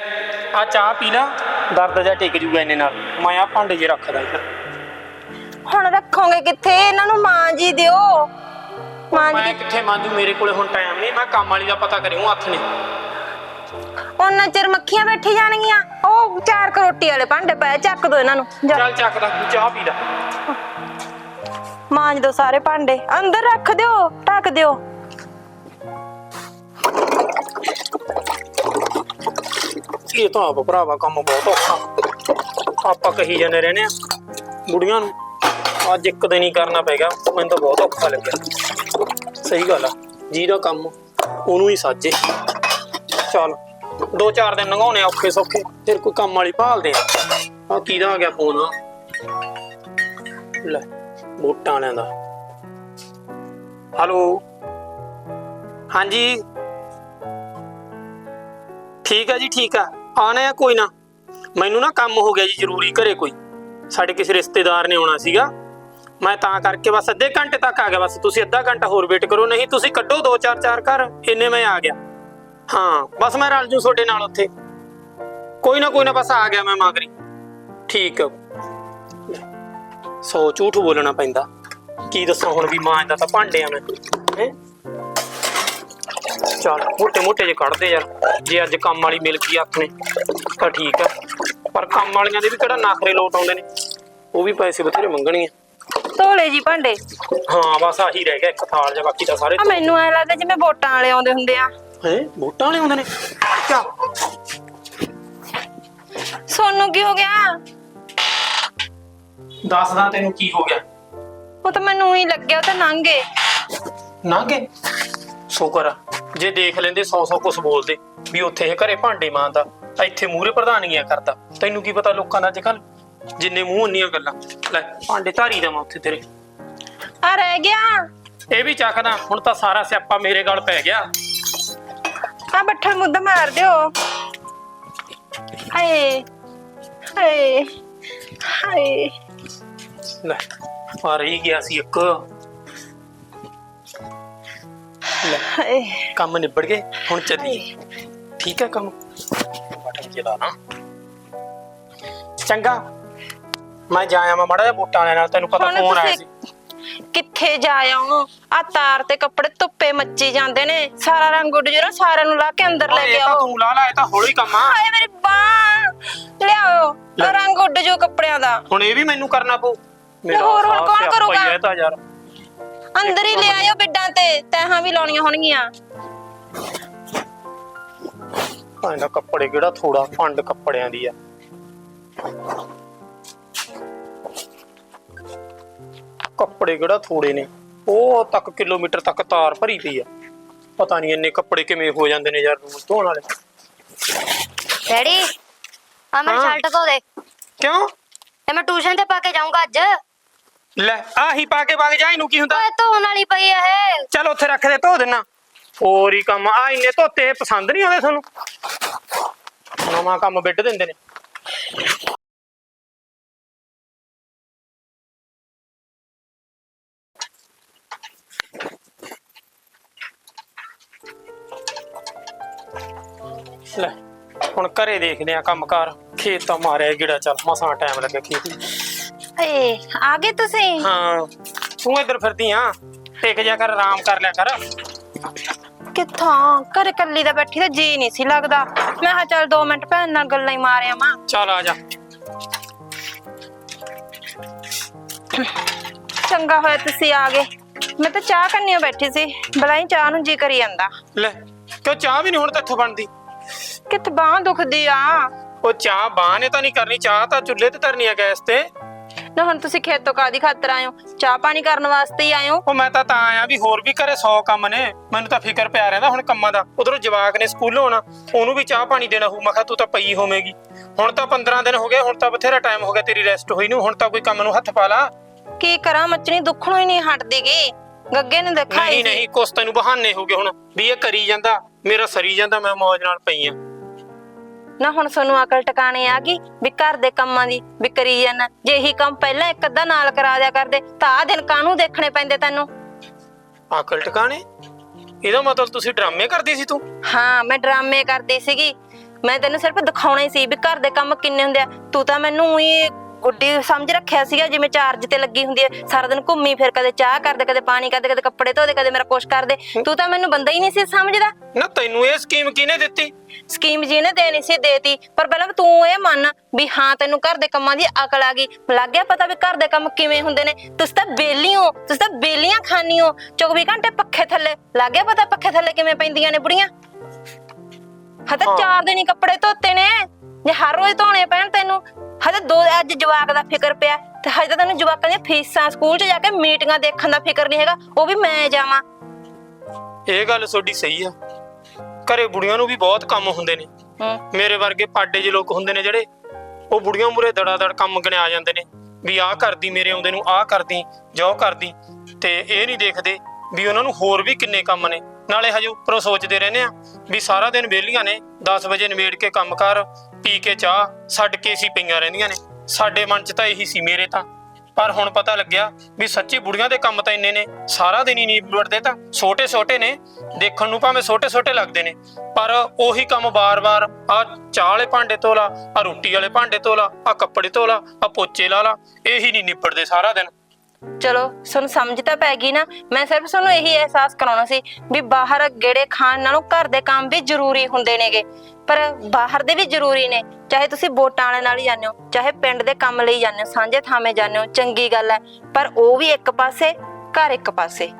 ਆ ਚਾਹ ਪੀ ਲਾ। ਦਰਦ ਜਾ ਟਿਕ ਜੂਗਾ ਇਹਨੇ ਨਾਲ। ਮੈਂ ਆ ਭਾਂਡੇ 'ਚ ਰੱਖਦਾ ਇੱਧਰ। ਹੁਣ ਰੱਖੋਗੇ ਕਿੱਥੇ? ਇਹਨਾਂ ਨੂੰ ਮਾਂ ਜੀ ਦਿਓ। ਮਾਂ ਮੈਂ ਜੀ ਕਿੱਥੇ? ਮੰਜੂ ਮੇਰੇ ਕੋਲੇ ਹੁਣ ਟਾਈਮ ਨਹੀਂ। ਮੈਂ ਕੰਮ ਵਾਲੀ ਦਾ ਪਤਾ ਕਰਿਉ ਹੱਥ ਨੇ। ਉਹਨਾਂ ਚਿਰ ਮੱਖੀਆਂ ਬੈਠੀ ਜਾਣਗੀਆਂ। ਉਹ ਚਾਰ ਕਰੋਟੀ ਵਾਲੇ ਭਾਂਡੇ ਪਏ ਚੱਕ ਦੋ ਇਹਨਾਂ ਨੂੰ ਜਾ। ਚੱਲ ਚੱਕਦਾ ਤੂੰ ਚਾਹ ਪੀ ਲੈ। ਮਾਂਜ ਦੋ ਸਾਰੇ ਭਾਂਡੇ ਅੰਦਰ ਰੱਖ ਦਿਓ ਢੱਕ ਦਿਓ। ਇਹ ਤਾਂ ਆਪ ਭਰਾਵਾ ਕੰਮ ਬਹੁਤ ਔਖਾ। ਆਪਾਂ ਕਹੀ ਜਾਂਦੇ ਰਹਿੰਦੇ ਆ ਬੁੜੀਆਂ ਨੂੰ ਅੱਜ ਇੱਕ ਦਿਨ ਹੀ ਕਰਨਾ ਪੈ ਗਿਆ ਮੈਨੂੰ ਤਾਂ ਬਹੁਤ ਔਖਾ ਲੱਗਿਆ। ਸਹੀ ਗੱਲ ਆ ਜਿਹਦਾ ਕੰਮ ਉਹਨੂੰ ਹੀ ਸਾਜੇ। ਚੱਲ। ਦੋ ਚਾਰ ਦਿਨ ਲੰਘਾਉਣੇ ਆ ਔਖੇ ਸੌਖੇ, ਫਿਰ ਕੋਈ ਕੰਮ ਵਾਲੀ ਭਾਲਦੇ ਆ। ਆ ਕਿਹਦਾ ਆ ਗਿਆ ਫੋਨ ਲੈ, ਵੋਟਾਂ ਵਾਲਿਆਂ ਦਾ। ਹੈਲੋ ਹਾਂਜੀ? ਠੀਕ ਆ ਜੀ, ਠੀਕ ਆ। ਆਣਾ ਆ ਕੋਈ ਨਾ। ਮੈਨੂੰ ਨਾ ਕੰਮ ਹੋ ਗਿਆ ਜੀ, ਜ਼ਰੂਰੀ ਘਰੇ ਕੋਈ। ਸਾਡੇ ਕਿਸੇ ਰਿਸ਼ਤੇਦਾਰ ਨੇ ਆਉਣਾ ਸੀਗਾ। ਮੈਂ ਤਾਂ ਕਰਕੇ ਬਸ ਅੱਧੇ ਘੰਟੇ ਤੱਕ ਆ ਗਿਆ। ਬਸ ਤੁਸੀਂ ਅੱਧਾ ਘੰਟਾ ਹੋਰ ਵੇਟ ਕਰੋ। ਨਹੀਂ, ਤੁਸੀਂ ਕੱਢੋ ਦੋ ਚਾਰ ਚਾਰ ਘਰ। ਇੰਨੇ ਮੈਂ ਆ ਗਿਆ। ਹਾਂ ਬਸ ਮੈਂ ਰਲ ਜੂ ਤੁਹਾਡੇ ਨਾਲ ਉੱਥੇ। ਕੋਈ ਨਾ ਕੋਈ ਨਾ ਬਸ ਆ ਗਿਆ ਮੈਂ ਮਾਗਰੀ। ਠੀਕ ਸੋ ਝੂਠ ਬੋਲਣਾ ਪੈਂਦਾ। ਕੀ ਦੱਸਾਂ ਹੁਣ ਵੀ ਮਾਂ ਦਾ ਤਾਂ ਭਾਂਡੇ ਆ ਮੈਂ। ਹੈਂ? ਚੱਲ ਮੋਟੇ ਮੋਟੇ ਜੇ ਕੱਢਦੇ ਯਾਰ। ਜੇ ਅੱਜ ਕੰਮ ਵਾਲੀ ਮਿਲ ਗਈ ਹੱਥ ਨੇ ਤਾਂ ਠੀਕ ਆ। ਪਰ ਕੰਮ ਵਾਲੀਆਂ ਦੇ ਵੀ ਕਿਹੜਾ ਨਖਰੇ ਲੋਟ ਆਉਂਦੇ ਨੇ? ਉਹ ਵੀ ਪੈਸੇ ਬਥੇਰੇ ਮੰਗਣਗੇ ਧੋਲੇ ਜੀ ਭਾਂਡੇ। ਹਾਂ ਬਸ ਆਹੀ ਰਹਿ ਗਿਆ ਇੱਕ ਥਾਲ ਜਾਂ ਬਾਕੀ ਤਾਂ ਸਾਰੇ ਆ ਮੈਨੂੰ ਐ ਲੱਗਦਾ ਜਿਵੇਂ ਵੋਟਾਂ ਵਾਲੇ ਆਉਂਦੇ ਹੁੰਦੇ ਆ। ਹੈ? ਵੋਟਾਂ ਵਾਲੇ ਆਉਂਦੇ ਨੇ। ਕਿਆ ਸੋਨੂੰ ਕੀ ਹੋ ਗਿਆ? ਦੱਸਦਾ ਤੈਨੂੰ ਕੀ ਹੋ ਗਿਆ। ਉਹ ਤਾਂ ਮੈਨੂੰ ਹੀ ਲੱਗਿਆ ਉਹ ਤਾਂ ਨੰਗੇ ਨਾਂਗੇ ਸ਼ੁਕਰ ਆ। ਜੇ ਦੇਖ ਲੈਂਦੇ 100 100 ਕੁਛ ਬੋਲਦੇ। ਵੀ ਉੱਥੇ ਇਹ ਘਰੇ ਭਾਂਡੇ ਮਾਂਦਾ ਇੱਥੇ ਮੂਹਰੇ ਪ੍ਰਧਾਨੀਆਂ ਕਰਦਾ। ਤੈਨੂੰ ਕੀ ਪਤਾ ਲੋਕਾਂ ਦਾ ਅੱਜ ਕੱਲ ਜਿੰਨੇ ਮੂੰਹ ਉਨੀਆਂ ਗੱਲਾਂ। ਲੈ ਭਾਂਡੇ ਧਾਰੀ ਦਾ ਮੈਂ ਉੱਥੇ ਤੇਰੇ। ਆ ਰਹਿ ਗਿਆ। ਇਹ ਵੀ ਚੱਕਦਾ ਹੁਣ ਤਾਂ ਸਾਰਾ ਸਿਆਪਾ ਮੇਰੇ ਗਲ ਪੈ ਗਿਆ। ਆ ਬੱਠਲ ਮੁੱਦਾ ਮਾਰ ਦਿਓ। ਹਾਏ ਹਾਏ ਹਾਏ। ਲੈ ਆ ਰਹੀ ਗਿਆ ਸੀ ਇੱਕ। ਲੈ ਹਾਏ। ਕੰਮ ਨਿਬੜ ਗਏ ਹੁਣ ਚੱਲੀਏ। ਠੀਕ ਹੈ ਕੰਮ। ਬਟਨ ਚਲਾ ਨਾ ਚੰਗਾ। ਮੈਂ ਜਾਇਆ ਮੈਂ ਮੜਾ ਜਿਹਾ ਬੂਟਾਂ ਨਾਲ ਤੈਨੂੰ ਪਤਾ ਹੁਣ ਫੋਨ ਆਇਆ ਸੀ। ਤੁਸੀਂ ਕਿੱਥੇ ਜਾ ਆਉਂ? ਆ ਤਾਰ ਤੇ ਕੱਪੜੇ ਧੁੱਪੇ ਮੱਚੀ ਜਾਂਦੇ ਨੇ। ਸਾਰਾ ਰੰਗ ਉੱਡ ਜਰਾ ਸਾਰਿਆਂ ਨੂੰ ਲਾ ਕੇ ਅੰਦਰ ਲੈ ਕੇ ਇਹ ਤਾਂ ਆਓ। ਤੂੰ ਲਾ ਲਾ ਇਹ ਤਾਂ ਹੌਲੀ ਕੰਮ ਆ। ਹਾਏ ਮੇਰੀ ਬਾਹ! ਲਿਆਓ ਲੈ। ਆਹ ਰੰਗ ਉੱਡ ਜੋ ਕੱਪੜਿਆਂ ਦਾ। ਹੁਣ ਇਹ ਵੀ ਮੈਨੂੰ ਕਰਨਾ ਪਊ। ਹੋਰ ਹੁਣ ਕੌਣ ਸਿਆਪਾ ਹੀ ਕਰੂਗਾ? ਹੈ ਇਹ ਤਾਂ ਯਾਰ। ਅੰਦਰ ਹੀ ਲੈ ਆਇਓ ਬਿੱਡਾਂ ਤੇ ਤੈਹਾਂ ਵੀ ਲਾਉਣੀਆਂ ਹੋਣਗੀਆਂ। ਭਾਂਡਾ ਕੱਪੜੇ ਕਿਹੜਾ ਥੋੜਾ ਫੰਡ ਕੱਪੜਿਆਂ ਦੀ ਆ। ਕੱਪੜੇ ਕਿਹੜਾ ਥੋੜੇ ਨੇ। ਉਹ ਤੱਕ ਕਿਲੋਮੀਟਰ ਤੱਕ ਤਾਰ ਭਰੀ ਪਈ ਆ। ਪਤਾ ਨਹੀਂ ਇੰਨੇ ਕੱਪੜੇ ਕਿਵੇਂ ਹੋ ਜਾਂਦੇ ਨੇ ਯਾਰ ਰੋਜ਼ ਧੋਣ ਵਾਲੇ। ਡੈਡੀ ਆ ਮੇਰੀ ਹਾਂ। ਸ਼ਰਟ ਧੋ ਦੇ। ਕਿਉਂ? ਤੇ ਮੈਂ ਟਿਊਸ਼ਨ ਤੇ ਪਾ ਕੇ ਜਾਊਂਗਾ ਅੱਜ। ਲੈ ਆਹੀ ਪਾ ਕੇ ਵਗ ਜਾ ਇਹਨੂੰ ਕੀ ਹੁੰਦਾ? ਓਏ ਧੋਣ ਵਾਲੀ ਪਈ ਆ ਇਹ। ਚੱਲ ਉੱਥੇ ਰੱਖ ਦੇ ਧੋ ਦੇਣਾ ਹੋਰ ਹੀ ਕੰਮ ਆ ਇੰਨੇ ਧੋਤੇ ਪਸੰਦ ਨਹੀਂ ਆਉਂਦੇ ਤੁਹਾਨੂੰ। ਨਵਾਂ ਕੰਮ ਵਿੱਢ ਦਿੰਦੇ ਨੇ। ਹੁਣ ਘਰੇ ਦੇਖਦੇ ਆ ਕੰਮਕਾਰ। ਖੇਤ ਤਾਂ ਮਾਰਿਆ ਗਿੜਾ ਚੱਲ ਮਸਾਂ ਟਾਈਮ ਲੱਗਿਆ ਖੇਤ। ਏ ਆ ਗਏ ਤੁਸੀਂ? ਹਾਂ ਤੂੰ ਇੱਧਰ ਫਿਰਦੀ ਆ। ਟਿਕ ਜਾ ਕਰ ਆਰਾਮ ਕਰ ਲਿਆ ਕਰ। ਕਿੱਥੋਂ? ਘਰੇ ਕੱਲੀ ਦਾ ਬੈਠੀ ਤਾਂ ਜੀ ਨਹੀਂ ਸੀ ਲੱਗਦਾ। ਮੈਂ ਕਿਹਾ ਚੱਲ 2 ਮਿੰਟ ਭੈਣ ਨਾਲ ਗੱਲਾਂ ਹੀ ਮਾਰਿਆ ਮਾਂ ਚੱਲ ਆ ਜਾ। ਚੰਗਾ ਹੋਇਆ ਤੁਸੀਂ ਆ ਗਏ। ਮੈਂ ਤਾਂ ਚਾਹ ਕਰਨੀ ਬੈਠੀ ਸੀ। ਬਲਾਈ ਚਾਹ ਨੂੰ ਜੀ ਕਰੀ ਜਾਂਦਾ। ਲੈ ਕਿਉਂ ਚਾਹ ਵੀ ਨਹੀਂ ਹੁਣ ਤਾਂ ਇੱਥੋਂ ਬਣਦੀ? ਕਿੱਥੇ ਬਾਹ ਦੁਖਦੀ ਆ? ਉਹ ਚਾਹ ਬਾਹ ਨੇ ਤਾਂ ਨਹੀਂ ਕਰਨੀ ਚਾਹ ਤਾਂ ਚੁੱਲ੍ਹੇ ਤੇ ਧਰਨੀ ਆ ਗੈਸ ਤੇ। ਨਾ ਹੁਣ ਤੁਸੀਂ ਖੇਤੋਂ ਕਾਦੀ ਖਾਤਰ ਆਇਓ ਚਾਹ ਪਾਣੀ ਕਰਨ ਵਾਸਤੇ ਹੀ ਆਇਓ ਉਹ ਮੈਂ ਤਾਂ ਤਾਂ ਆਇਆ ਵੀ ਹੋਰ ਵੀ ਘਰੇ 100 ਕੰਮ ਨੇ। ਮੈਨੂੰ ਤਾਂ ਫਿਕਰ ਪਿਆ ਰਹਿੰਦਾ ਹੁਣ ਕੰਮਾਂ ਦਾ। ਉਧਰੋਂ ਜਵਾਕ ਨੇ ਸਕੂਲੋਂ ਆਉਣਾ ਉਹਨੂੰ ਵੀ ਚਾਹ ਪਾਣੀ ਦੇਣਾ ਹੋਊ। ਮੈਂ ਕਿਹਾ ਤੂੰ ਤਾਂ ਪਈ ਹੋਵੇਂਗੀ। ਹੁਣ ਤਾਂ 15 ਦਿਨ ਹੋ ਗਏ ਹੁਣ ਤਾਂ ਬਥੇਰਾ ਟਾਈਮ ਹੋ ਗਿਆ ਤੇਰੀ ਰੈਸਟ ਹੋਈ ਨੂੰ। ਹੁਣ ਤਾਂ ਕੋਈ ਕੰਮ ਨੂੰ ਹੱਥ ਪਾ ਲਾ। ਕੀ ਕਰਾਂ ਮੱਚਣੀ ਦੁੱਖਣੋਂ ਹੀ ਨਹੀਂ ਹਟਦੀਗੀ। ਗੱਗੇ ਨੇ ਦਿਖਾਈ ਨਹੀਂ ਨਹੀਂ ਕੁਛ ਤੈਨੂੰ ਬਹਾਨੇ ਹੋ ਗਏ ਹੁਣ। ਵੀ ਇਹ ਕਰੀ ਜਾਂਦਾ ਮੇਰਾ ਸਰੀ ਜਾਂਦਾ ਮੈਂ ਮੌਜ ਨਾਲ ਪਈ ਆ। ਨਾ ਹੁਣ ਤੁਹਾਨੂੰ ਅਕਲ ਟਿਕਾਣੇ ਆ ਗਈ ਵੀ ਘਰ ਦੇ ਕੰਮਾਂ ਦੀ ਵੀ ਕਰੀ ਜਾਣਾ ਜੇ ਇਹੀ ਕੰਮ ਪਹਿਲਾਂ ਇੱਕ ਅੱਧਾ ਨਾਲ ਕਰਾ ਦਿਆ ਕਰਦੇ ਤਾਂ ਆ ਦਿਨ ਕਾਹਨੂੰ ਦੇਖਣੇ ਪੈਂਦੇ ਤੈਨੂੰ? ਅਕਲ ਟਿਕਾਣੇ? ਇਹਦਾ ਮਤਲਬ ਤੁਸੀਂ ਡਰਾਮੇ ਕਰਦੀ ਸੀ ਤੂੰ? ਹਾਂ ਮੈਂ ਡਰਾਮੇ ਕਰਦੀ ਸੀਗੀ। ਮੈਂ ਤੈਨੂੰ ਸਿਰਫ ਦਿਖਾਉਣਾ ਹੀ ਸੀ ਵੀ ਘਰ ਦੇ ਕੰਮ ਕਿੰਨੇ ਹੁੰਦੇ ਆ। ਤੂੰ ਤਾਂ ਮੈਨੂੰ ਹੀ ਗੁੱਡੀ ਸਮਝ ਰੱਖਿਆ ਸੀਗਾ ਜਿਵੇਂ ਚਾਰਜ ਤੇ ਲੱਗੀ ਹੁੰਦੀ ਹੈ ਸਾਰਾ ਦਿਨ ਘੁੰਮੀ ਫਿਰ ਕਦੇ ਚਾਹ ਕਰਦੇ ਕਦੇ ਪਾਣੀ ਕਰਦੇ ਕਦੇ ਕੱਪੜੇ ਧੋਦੇ ਕਦੇ ਮੇਰਾ ਕੁਛ ਕਰਦੇ। ਤੂੰ ਤਾਂ ਮੈਨੂੰ ਬੰਦਾ ਹੀ ਨਹੀਂ ਸੀ ਸਮਝਦਾ। ਨਾ ਤੈਨੂੰ ਇਹ ਸਕੀਮ ਕਿਹਨੇ ਦਿੱਤੀ? ਸਕੀਮ ਜੀ ਨੇ ਦੇਣੀ ਸੀ ਦੇਤੀ। ਪਰ ਪਹਿਲਾਂ ਤੂੰ ਇਹ ਮੰਨ ਵੀ ਹਾਂ ਤੈਨੂੰ ਘਰ ਦੇ ਕੰਮਾਂ ਦੀ ਅਕਲ ਆ ਗਈ। ਲੱਗ ਗਿਆ ਪਤਾ ਵੀ ਘਰ ਦੇ ਕੰਮ ਕਿਵੇਂ ਹੁੰਦੇ ਨੇ। ਤੁਸੀਂ ਤਾਂ ਬੇਲੀ ਹੋ ਤੁਸੀਂ ਤਾਂ ਬੇਲੀਆਂ ਖਾਨੀ ਹੋ। 24 ਘੰਟੇ ਪੱਖੇ ਥੱਲੇ। ਲੱਗ ਗਿਆ ਪਤਾ ਪੱਖੇ ਥੱਲੇ ਕਿਵੇਂ ਪੈਂਦੀਆਂ ਨੇ ਬੁੜੀਆਂ? ਹਾਂ ਤਾਂ ਹਾਂ। ਚਾਰ ਦਿਨ ਹੀ ਕੱਪੜੇ ਧੋਤੇ ਨੇ। ਜੇ ਹਰ ਰੋਜ਼ ਧੋਣੇ ਪੈਣ ਤੈਨੂੰ ਹਜੇ ਦੋ ਅੱਜ ਜਵਾਕ ਦਾ ਫਿਕਰ ਪਿਆ ਤੇ ਹਜੇ ਤਾਂ ਤੈਨੂੰ ਜਵਾਕਾਂ ਦੀਆਂ ਫੀਸਾਂ ਸਕੂਲ 'ਚ ਜਾ ਕੇ ਮੀਟਿੰਗਾਂ ਦੇਖਣ ਦਾ ਫਿਕਰ ਨਹੀਂ ਹੈਗਾ ਉਹ ਵੀ ਮੈਂ ਜਾਵਾਂ। ਇਹ ਗੱਲ ਤੁਹਾਡੀ ਸਹੀ ਆ। ਘਰੇ ਬੁੜੀਆਂ ਨੂੰ ਵੀ ਬਹੁਤ ਕੰਮ ਹੁੰਦੇ ਨੇ। ਹੂੰ। ਮੇਰੇ ਵਰਗੇ ਪਾਡੇ ਜਿਹੇ ਲੋਕ ਹੁੰਦੇ ਨੇ ਜਿਹੜੇ ਉਹ ਬੁੜੀਆਂ ਮੂਰੇ ਦੜਾ ਦੜ ਕੰਮ ਗਣਿਆ ਜਾਂਦੇ ਨੇ ਵੀ ਆਹ ਕਰਦੀ ਮੇਰੇ ਆਉਂਦੇ ਨੂੰ ਆਹ ਕਰਦੀ ਜੋ ਕਰਦੀ ਤੇ ਇਹ ਨਹੀਂ ਦੇਖਦੇ ਵੀ ਉਹਨਾਂ ਨੂੰ ਹੋਰ ਵੀ ਕਿੰਨੇ ਕੰਮ ਨੇ। ਨਾਲੇ ਹਜੇ ਉੱਪਰੋਂ ਸੋਚਦੇ ਰਹਿੰਦੇ ਆ ਵੀ ਸਾਰਾ ਦਿਨ ਵਿਹਲੀਆਂ ਨੇ 10 ਵਜੇ ਨਿਬੇੜ ਕੇ ਕੰਮ ਕਰ, ਪੀ ਕੇ ਚਾਹ ਛੱਡ ਕੇ ਸੀ ਪਈਆਂ ਰਹਿੰਦੀਆਂ ਨੇ। ਸਾਡੇ ਮਨ 'ਚ ਤਾਂ ਇਹੀ ਸੀ ਮੇਰੇ ਤਾਂ। ਪਰ ਹੁਣ ਪਤਾ ਲੱਗਿਆ ਵੀ ਸੱਚੀ ਬੁੜੀਆਂ ਦੇ ਕੰਮ ਤਾਂ ਇੰਨੇ ਨੇ, ਸਾਰਾ ਦਿਨ ਹੀ ਨਹੀਂ ਨਿਬੜਦੇ ਤਾਂ ਛੋਟੇ ਛੋਟੇ ਨੇ, ਦੇਖਣ ਨੂੰ ਭਾਵੇਂ ਛੋਟੇ ਛੋਟੇ ਲੱਗਦੇ ਨੇ। ਪਰ ਉਹੀ ਕੰਮ ਬਾਰ-ਬਾਰ ਆ ਚਾਹ ਵਾਲੇ ਭਾਂਡੇ ਧੋ ਲਾ ਆ ਰੋਟੀ ਵਾਲੇ ਭਾਂਡੇ ਧੋ ਲਾ ਆ ਕੱਪੜੇ ਧੋ ਲਾ ਆ ਪੋਚੇ ਲਾ ਲਾ, ਇਹੀ ਨਹੀਂ ਨਿਬੜਦੇ ਸਾਰਾ ਦਿਨ। ਚਲੋ, ਤੁਹਾਨੂੰ ਸਮਝ ਤਾਂ ਪੈ ਗਈ ਨਾ। ਮੈਂ ਸਿਰਫ ਤੁਹਾਨੂੰ ਇਹੀ ਅਹਿਸਾਸ ਕਰਾਉਣਾ ਸੀ ਵੀ ਬਾਹਰ ਗੇੜੇ ਖਾਣ ਨਾਲੋਂ ਘਰ ਦੇ ਕੰਮ ਵੀ ਜ਼ਰੂਰੀ ਹੁੰਦੇ ਨੇਗੇ। ਪਰ ਬਾਹਰ ਦੇ ਵੀ ਜ਼ਰੂਰੀ ਨੇ। ਚਾਹੇ ਤੁਸੀਂ ਵੋਟਾਂ ਵਾਲੇ ਨਾਲ ਹੀ ਜਾਂਦੇ ਹੋ, ਚਾਹੇ ਪਿੰਡ ਦੇ ਕੰਮ ਲਈ ਜਾਂਦੇ ਹੋ, ਸਾਂਝੇ ਥਾਵੇਂ ਜਾਂਦੇ ਹੋ, ਚੰਗੀ ਗੱਲ ਹੈ। ਪਰ ਉਹ ਵੀ ਇੱਕ ਪਾਸੇ, ਘਰ ਇੱਕ ਪਾਸੇ।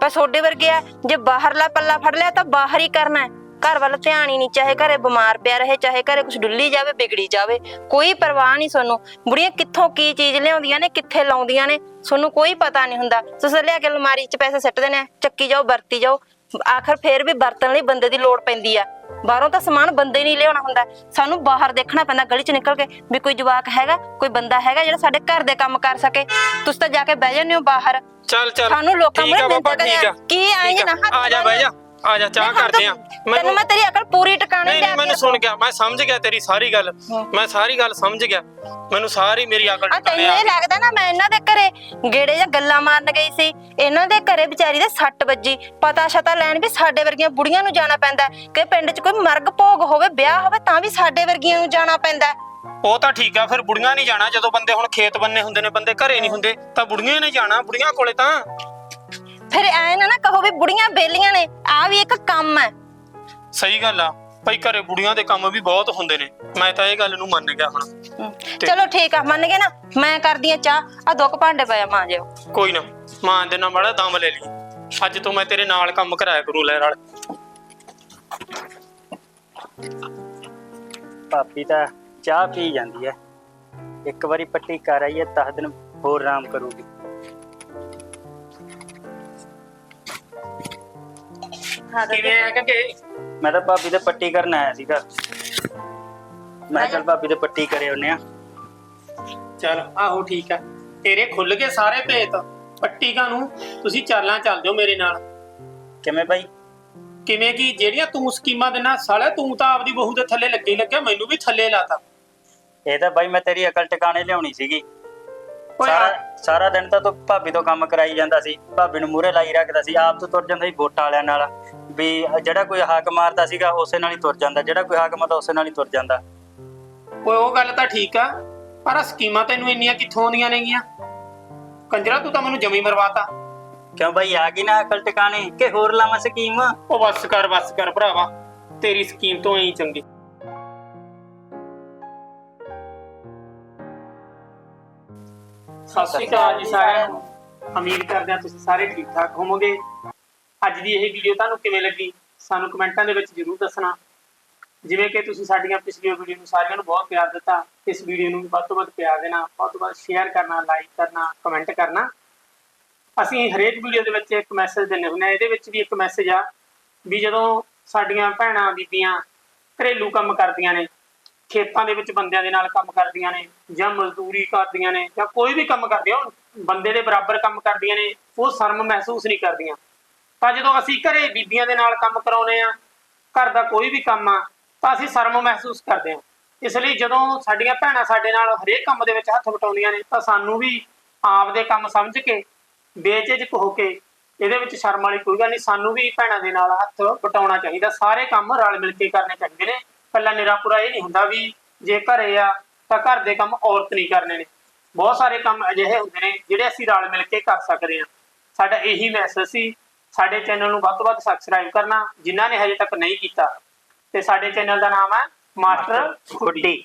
ਪਰ ਤੁਹਾਡੇ ਵਰਗੇ ਆ, ਜੇ ਬਾਹਰਲਾ ਪੱਲਾ ਫੜ ਲਿਆ ਤਾਂ ਬਾਹਰ ਹੀ ਕਰਨਾ ਹੈ। ਘਰ ਵੱਲ ਧਿਆਨ ਹੀ ਨਹੀਂ ਚਾਹੇ ਘਰੇ ਬਿਮਾਰ ਪਿਆ ਰਹੇ ਚਾਹੇ ਘਰੇ ਕੁਝ ਡੁੱਲੀ ਜਾਵੇ ਵਿਗੜੀ ਜਾਵੇ ਕੋਈ ਪਰਵਾਹ ਨਹੀਂ ਤੁਹਾਨੂੰ ਬੁੜੀਆਂ ਕਿੱਥੋਂ ਕੀ ਚੀਜ਼ ਲਿਆਉਂਦੀਆਂ ਨੇ ਕਿੱਥੇ ਲਾਉਂਦੀਆਂ ਨੇ ਤੁਹਾਨੂੰ ਕੋਈ ਪਤਾ ਨਹੀਂ ਹੁੰਦਾ। ਤੁਸੀਂ ਲਿਆ ਕੇ ਅਲਮਾਰੀ 'ਚ ਪੈਸੇ ਸਿੱਟਦੇ ਨੇ ਚੱਕੀ ਜਾਓ ਵਰਤੀ ਜਾਓ। ਆਖਰ ਫੇਰ ਵੀ ਵਰਤਣ ਲਈ ਬੰਦੇ ਦੀ ਲੋੜ ਪੈਂਦੀ ਆ। ਬਾਹਰੋਂ ਤਾਂ ਸਮਾਨ ਬੰਦੇ ਨਹੀਂ ਲਿਆਉਣਾ ਹੁੰਦਾ। ਸਾਨੂੰ ਬਾਹਰ ਦੇਖਣਾ ਪੈਂਦਾ ਗਲੀ 'ਚ ਨਿਕਲ ਕੇ ਵੀ ਕੋਈ ਜਵਾਕ ਹੈਗਾ ਕੋਈ ਬੰਦਾ ਹੈਗਾ ਜਿਹੜਾ ਸਾਡੇ ਘਰ ਦੇ ਕੰਮ ਕਰ ਸਕੇ। ਤੁਸੀਂ ਤਾਂ ਜਾ ਕੇ ਬਹਿ ਜਾਂਦੇ ਹੋ ਬਾਹਰ। ਚੱਲ ਚੱਲ। ਸਾਨੂੰ ਲੋਕਾਂ ਠੀਕ ਆ ਮੂਹਰੇ ਬਾਬਾ ਮਿੰਨਤਾਂ ਠੀਕ ਆ। ਕੀ ਆਏਂ ਨਾ ਹੱਥ ਆ ਜਾ ਬਹਿ ਜਾ। ਆ ਜਾ ਚਾਹ ਕਰਦੇ ਆ। ਤੈਨੂੰ ਮੈਂ ਤੇਰੀ ਅਕਲ ਪੂਰੀ ਟਿਕਾਣੇ ਨਹੀਂ ਲਿਆ ਕੇ ਮੈਨੂੰ ਸੁਣ ਗਿਆ ਮੈਂ ਸਮਝ ਗਿਆ ਤੇਰੀ ਸਾਰੀ ਗੱਲ। ਮੈਂ ਸਾਰੀ ਗੱਲ ਸਮਝ ਗਿਆ। ਮੈਨੂੰ ਸਾਰੀ ਮੇਰੀ ਅਕਲ ਆ ਤੈਨੂੰ ਇਹ ਲੱਗਦਾ ਨਾ ਮੈਂ ਇਹਨਾਂ ਦੇ ਘਰੇ ਗੇੜੇ ਜਾਂ ਗੱਲਾਂ ਮਾਰਨ ਗਈ ਸੀ। ਇਹਨਾਂ ਦੇ ਘਰੇ ਵਿਚਾਰੀ ਦੇ ਸੱਟ ਵੱਜੀ। ਪਤਾ ਸ਼ਤਾ ਲੈਣ ਵੀ ਸਾਡੇ ਵਰਗੀਆਂ ਬੁੜੀਆਂ ਨੂੰ ਜਾਣਾ ਪੈਂਦਾ। ਕਿ ਪਿੰਡ 'ਚ ਕੋਈ ਮਰਗ ਭੋਗ ਹੋਵੇ ਵਿਆਹ ਹੋਵੇ ਤਾਂ ਵੀ ਸਾਡੇ ਵਰਗੀਆਂ ਨੂੰ ਜਾਣਾ ਪੈਂਦਾ। ਉਹ ਤਾਂ ਠੀਕ ਆ ਫਿਰ ਬੁੜੀਆਂ ਨਹੀਂ ਜਾਣਾ। ਜਦੋਂ ਬੰਦੇ ਹੁਣ ਖੇਤ ਬੰਨੇ ਹੁੰਦੇ ਨੇ ਬੰਦੇ ਘਰੇ ਨਹੀਂ ਹੁੰਦੇ ਤਾਂ ਬੁੜੀਆਂ ਨੇ ਜਾਣਾ। ਬੁੜੀਆਂ ਕੋਲੇ ਤਾਂ। ਫਿਰ ਐ ਨਾ ਨਾ ਕਹੋ ਵੀ ਬੁੜੀਆਂ ਬੇਲੀਆਂ ਨੇ ਆ ਵੀ ਇੱਕ ਕੰਮ ਹੈ। ਸਹੀ ਗੱਲ ਆ ਭਾਈ ਘਰੇ ਬੁੜੀਆਂ ਦੇ ਕੰਮ ਵੀ ਬਹੁਤ ਹੁੰਦੇ ਨੇ ਮੈਂ ਤਾਂ ਇਹ ਗੱਲ ਨੂੰ ਮੰਨ ਗਿਆ ਹੁਣ। ਹਮ, ਚਲੋ ਠੀਕ ਆ ਮੰਨ ਗਏ ਨਾ ਮੈਂ ਕਰਦੀ ਆ ਚਾਹ ਆ ਦੋ ਕੁ ਭਾਂਡੇ ਪਏ ਆ ਮਾਂਜਿਓ ਕੋਈ ਨਾ ਮਾਂ ਦੇ ਨਾਲ ਮਾੜਾ ਦਮ ਲੈ ਲਈ। ਅੱਜ ਤੋਂ ਮੈਂ ਤੇਰੇ ਨਾਲ ਕੰਮ ਕਰਾਇਆ ਕਰੂ ਲੈ ਨਾਲ ਭਾਬੀ ਤਾਂ ਚਾਹ ਪੀ ਜਾਂਦੀ ਹੈ। ਇੱਕ ਵਾਰੀ ਪੱਟੀ ਕਰ ਆਈ ਹੈ 10 ਦਿਨ ਹੋਰ ਆਰਾਮ ਕਰੂਗੀ। ਕਿਵੇਂ ਆ? ਕਿ ਮੈਂ ਤਾਂ ਭਾਬੀ ਦੇ ਪੱਟੀ ਕਰਨ ਆਇਆ ਸੀਗਾ। ਮੈਂ ਚਲ ਭਾਬੀ ਦੇ ਪੱਟੀ ਕਰੇ ਉਹਨੇ ਆ ਚਲ ਆਹੋ ਠੀਕ ਆ। ਤੇਰੇ ਖੁੱਲ ਗਏ ਸਾਰੇ ਭੇਤ। ਪੱਟੀਆਂ ਨੂੰ ਤੁਸੀਂ ਚਾਲਾਂ ਚੱਲ ਜਾਓ ਮੇਰੇ ਨਾਲ। ਕਿਵੇਂ ਭਾਈ? ਕਿਵੇਂ ਕੀ? ਜਿਹੜੀਆਂ ਤੂੰ ਸਕੀਮਾਂ ਦੇਣਾ ਸਾਲਾ ਤੂੰ ਤਾਂ ਆਪਦੀ ਬਹੂ ਦੇ ਥੱਲੇ ਲੱਗੇ ਲੱਗਿਆ ਮੈਨੂੰ ਵੀ ਥੱਲੇ ਲਾਤਾ। ਇਹ ਤਾਂ ਭਾਈ ਮੈਂ ਤੇਰੀ ਅਕਲ ਟਿਕਾਣੇ ਲਿਆਉਣੀ ਸੀਗੀ। ਸਾਰਾ ਸਾਰਾ ਦਿਨ ਤਾਂ ਤੂੰ ਭਾਬੀ ਤੋਂ ਕੰਮ ਕਰਾਈ ਜਾਂਦਾ ਸੀ। ਭਾਬੀ ਨੂੰ ਮੂਹਰੇ ਲਾਈ ਰੱਖਦਾ ਸੀ। ਆਪ ਤੋਂ ਤੁਰ ਜਾਂਦਾ ਸੀ ਵੋਟਾਂ ਵਾਲਿਆਂ ਨਾਲ। ਵੀ ਜਿਹੜਾ ਕੋਈ ਹਾਕ ਮਾਰਦਾ ਸੀਗਾ ਉਸੇ ਨਾਲ ਹੀ ਤੁਰ ਜਾਂਦਾ। ਜਿਹੜਾ ਕੋਈ ਹਾਕ ਮਾਰਦਾ ਉਸੇ ਨਾਲ ਹੀ ਤੁਰ ਜਾਂਦਾ। ਓਏ ਉਹ ਗੱਲ ਤਾਂ ਠੀਕ ਆ। ਪਰ ਆਹ ਸਕੀਮਾਂ ਤੈਨੂੰ ਇੰਨੀਆਂ ਕਿੱਥੋਂ ਆਉਂਦੀਆਂ ਨੇਗੀਆਂ? ਕੰਜਰਾ ਤੂੰ ਤਾਂ ਮੈਨੂੰ ਜਮੀ ਮਰਵਾਤਾ। ਕਿਉਂ ਭਾਈ ਆ ਗਈ ਨਾ ਅਕਲ ਟਿਕਾਣੇ? ਕਿ ਹੋਰ ਲਾਵਾਂ ਸਕੀਮ? ਉਹ ਬੱਸ ਕਰ ਬੱਸ ਕਰ ਭਰਾਵਾ। ਤੇਰੀ ਸਕੀਮ ਤੋਂ ਐਂ ਚੰਗੀ। ਸਤਿ ਸ਼੍ਰੀ ਅਕਾਲ ਜੀ ਸਾਰਿਆਂ ਨੂੰ। ਉਮੀਦ ਕਰਦੇ ਹਾਂ ਤੁਸੀਂ ਸਾਰੇ ਠੀਕ ਠਾਕ ਹੋਵੋਗੇ। ਅੱਜ ਦੀ ਇਹ ਵੀਡੀਓ ਤੁਹਾਨੂੰ ਕਿਵੇਂ ਲੱਗੀ, ਸਾਨੂੰ ਕਮੈਂਟਾਂ ਦੇ ਵਿੱਚ ਜਰੂਰ ਦੱਸਣਾ। ਜਿਵੇਂ ਕਿ ਤੁਸੀਂ ਸਾਡੀਆਂ ਪਿਛਲੀਆਂ ਵੀਡੀਓ ਨੂੰ ਸਾਰਿਆਂ ਨੂੰ ਬਹੁਤ ਪਿਆਰ ਦਿੱਤਾ, ਇਸ ਵੀਡੀਓ ਨੂੰ ਵੱਧ ਤੋਂ ਵੱਧ ਪਿਆਰ ਦੇਣਾ, ਵੱਧ ਤੋਂ ਵੱਧ ਸ਼ੇਅਰ ਕਰਨਾ ਲਾਈਕ ਕਰਨਾ ਕਮੈਂਟ ਕਰਨਾ। ਅਸੀਂ ਹਰੇਕ ਵੀਡੀਓ ਦੇ ਵਿੱਚ ਇੱਕ ਮੈਸੇਜ ਦਿੰਦੇ ਹੁੰਦੇ ਆ ਇਹਦੇ ਵਿੱਚ ਵੀ ਇੱਕ ਮੈਸੇਜ ਆ ਵੀ ਜਦੋਂ ਸਾਡੀਆਂ ਭੈਣਾਂ, ਬੀਬੀਆਂ ਘਰੇਲੂ ਕੰਮ ਕਰਦੀਆਂ ਨੇ ਖੇਤਾਂ ਦੇ ਵਿੱਚ ਬੰਦਿਆਂ ਦੇ ਨਾਲ ਕੰਮ ਕਰਦੀਆਂ ਨੇ ਜਾਂ ਮਜ਼ਦੂਰੀ ਕਰਦੀਆਂ ਨੇ ਜਾਂ ਕੋਈ ਵੀ ਕੰਮ ਕਰਦੀਆਂ ਹੋਣ ਬੰਦੇ ਦੇ ਬਰਾਬਰ ਕੰਮ ਕਰਦੀਆਂ ਨੇ, ਉਹ ਸ਼ਰਮ ਮਹਿਸੂਸ ਨਹੀਂ ਕਰਦੀਆਂ। ਤਾਂ ਜਦੋਂ ਅਸੀਂ ਘਰੇ ਬੀਬੀਆਂ ਦੇ ਨਾਲ ਕੰਮ ਕਰਾਉਨੇ ਆ ਘਰ ਦਾ ਕੋਈ ਵੀ ਕੰਮ ਆ, ਤਾਂ ਅਸੀਂ ਸ਼ਰਮ ਮਹਿਸੂਸ ਕਰਦੇ ਹਾਂ। ਇਸ ਲਈ ਜਦੋਂ ਸਾਡੀਆਂ ਭੈਣਾਂ ਸਾਡੇ ਨਾਲ ਹਰੇਕ ਕੰਮ ਦੇ ਵਿੱਚ ਹੱਥ ਵਟਾਉਂਦੀਆਂ ਨੇ, ਤਾਂ ਸਾਨੂੰ ਵੀ ਆਪ ਦੇ ਕੰਮ ਸਮਝ ਕੇ, ਬੇਝਿਜਕ ਹੋ ਕੇ ਇਹਦੇ ਵਿੱਚ ਸ਼ਰਮ ਵਾਲੀ ਕੋਈ ਗੱਲ ਨਹੀਂ, ਸਾਨੂੰ ਵੀ ਭੈਣਾਂ ਦੇ ਨਾਲ ਹੱਥ ਵਟਾਉਣਾ ਚਾਹੀਦਾ। ਸਾਰੇ ਕੰਮ ਰਲ ਮਿਲ ਕੇ ਕਰਨੇ ਚਾਹੀਦੇ ਨੇ। ਕੱਲਾ ਨਿਰਾਪੁਰਾ ਇਹ ਨਹੀਂ ਹੁੰਦਾ ਵੀ ਜੇ ਘਰੇ ਆ ਤਾਂ ਘਰ ਦੇ ਕੰਮ ਔਰਤ ਨਹੀਂ ਕਰਨੇ ਨੇ। ਬਹੁਤ ਸਾਰੇ ਕੰਮ ਅਜਿਹੇ ਹੁੰਦੇ ਨੇ ਜਿਹੜੇ ਅਸੀਂ ਰਲ ਮਿਲ ਕੇ ਕਰ ਸਕਦੇ ਹਾਂ। ਸਾਡਾ ਇਹੀ ਮੈਸੇਜ ਸੀ, ਸਾਡੇ ਚੈਨਲ ਨੂੰ ਵੱਧ ਤੋਂ ਵੱਧ ਸਬਸਕ੍ਰਾਈਬ ਕਰਨਾ, ਜਿਨ੍ਹਾਂ ਨੇ ਹਜੇ ਤੱਕ ਨਹੀਂ ਕੀਤਾ। ਤੇ ਸਾਡੇ ਚੈਨਲ ਦਾ ਨਾਮ ਹੈ ਮਾਸਟਰ ਖੁੱਡੀ।